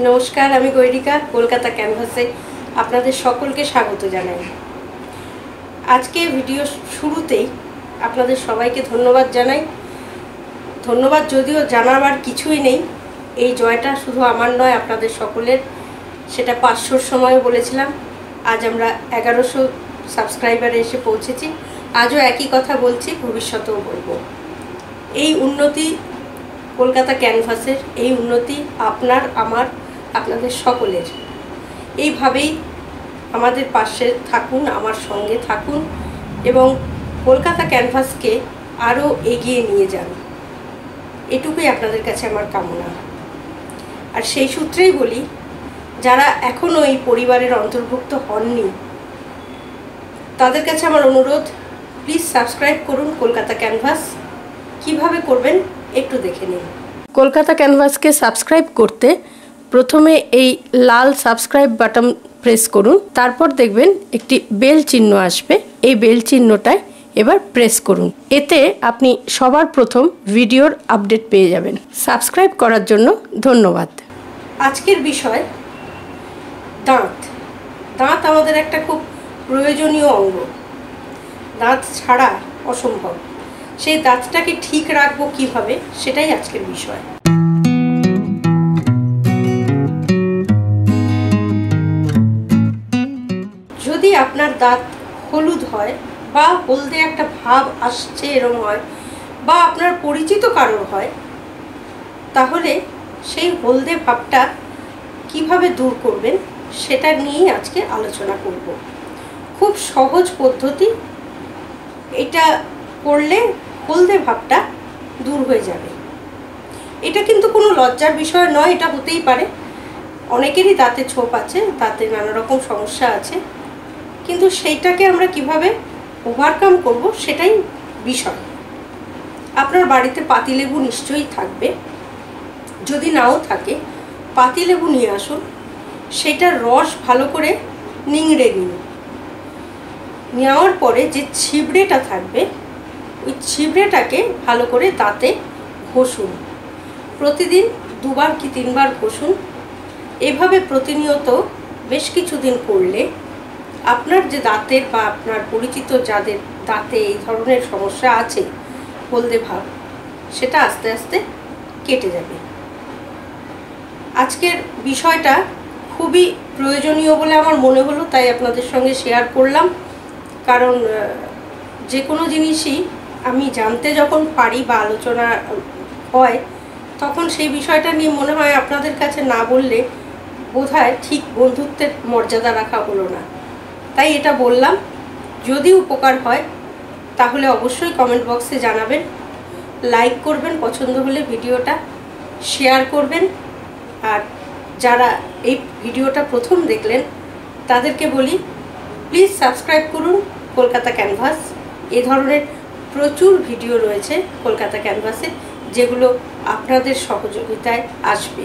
নমস্কার, আমি গৈরিকা, কলকাতা ক্যানভাসে আপনাদের সকলকে স্বাগত জানাই। আজকে ভিডিও শুরুতেই আপনাদের সবাইকে ধন্যবাদ জানাই। ধন্যবাদ যদিও জানাবার কিছুই নেই, এই জয়টা শুধু আমার নয়, আপনাদের সকলের, সেটা পাঁচশোর সময় বলেছিলাম। আজ আমরা এগারোশো সাবস্ক্রাইবারে এসে পৌঁছেছি। আজও একই কথা বলছি, ভবিষ্যতেও বলব। এই উন্নতি কলকাতা ক্যানভাসের এই উন্নতি আপনার, আমার, আপনাদের সকলের। এইভাবেই আমাদের পাশে থাকুন, আমার সঙ্গে থাকুন এবং কলকাতা ক্যানভাসকে আরও এগিয়ে নিয়ে যান। এটুকুই আপনাদের কাছে আমার কামনা। আর সেই সূত্রেই বলি, যারা এখনও এই পরিবারের অন্তর্ভুক্ত হননি, তাদের কাছে আমার অনুরোধ প্লিজ সাবস্ক্রাইব করুন কলকাতা ক্যানভাস। কীভাবে করবেন? একটু দেখে নিন। কলকাতা ক্যানভাসকে সাবস্ক্রাইব করতে প্রথমে এই লাল সাবস্ক্রাইব বাটন প্রেস করুন, তারপর দেখবেন একটি বেল চিহ্ন আসবে, এই বেল চিহ্নটায় এবার প্রেস করুন। এতে আপনি সবার প্রথম ভিডিওর আপডেট পেয়ে যাবেন। সাবস্ক্রাইব করার জন্য ধন্যবাদ। আজকের বিষয়, দাঁত। দাঁত আমাদের একটা খুব প্রয়োজনীয় অঙ্গ। দাঁত ছাড়া অসম্ভব। সেই দাঁতটাকে ঠিক রাখব কীভাবে, সেটাই আজকের বিষয়। যদি আপনার দাঁত হলুদ হয় বা হলদে একটা ভাব আসছে এরম হয় বা আপনার পরিচিত কারোর হয়, তাহলে সেই হলদে ভাবটা কীভাবে দূর করবেন সেটা নিয়েই আজকে আলোচনা করব। খুব সহজ পদ্ধতি, এটা করলে হলদে ভাবটা দূর হয়ে যাবে। এটা কিন্তু কোনো লজ্জার বিষয় নয়, এটা হতেই পারে। অনেকেরই দাঁতে ছোপ আছে দাঁতে নানা রকম সমস্যা আছে। কিন্তু সেইটাকে আমরা কীভাবে ওভারকাম করব সেটাই বিষয়। আপনার বাড়িতে পাতিলেবু নিশ্চয়ই থাকবে। যদি নাও থাকে, পাতিলেবু নিয়ে আসুন। সেটার রস ভালো করে নিংড়ে নিন। নেওয়ার পরে যে ছিবড়েটা থাকবে ওই ছিবড়েটাকে ভালো করে দাঁতে ঘষুন। প্রতিদিন দুবার কি তিনবার ঘষুন। এভাবে প্রতিনিয়ত বেশ কিছুদিন করলে আপনার যে দাঁতের বা আপনার পরিচিত যাদের দাঁতে এই ধরনের সমস্যা আছে, হলদে ভাব, সেটা আস্তে আস্তে কেটে যাবে। আজকের বিষয়টা খুবই প্রয়োজনীয় বলে আমার মনে হলো, তাই আপনাদের সঙ্গে শেয়ার করলাম। কারণ যে কোনো জিনিসই আমি জানতে যখন পারি বা আলোচনা হয়, তখন সেই বিষয়টা নিয়ে মনে হয় আপনাদের কাছে না বললে বোধহয় ঠিক বন্ধুত্বের মর্যাদা রাখা হলো না। তাই এটা বললাম, যদি উপকার হয়, তাহলে অবশ্যই কমেন্ট বক্সে জানাবেন লাইক করবেন, পছন্দ হলে ভিডিওটা শেয়ার করবেন, আর যারা এই ভিডিওটা প্রথম দেখলেন, তাদেরকে বলি প্লিজ সাবস্ক্রাইব করুন, কলকাতা ক্যানভাস এ ধরনের প্রচুর ভিডিও রয়েছে কলকাতা ক্যানভাসে, যেগুলো আপনাদের সহযোগিতায় আসবে।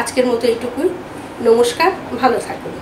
আজকের মতো এইটুকুই। নমস্কার, ভালো থাকুন।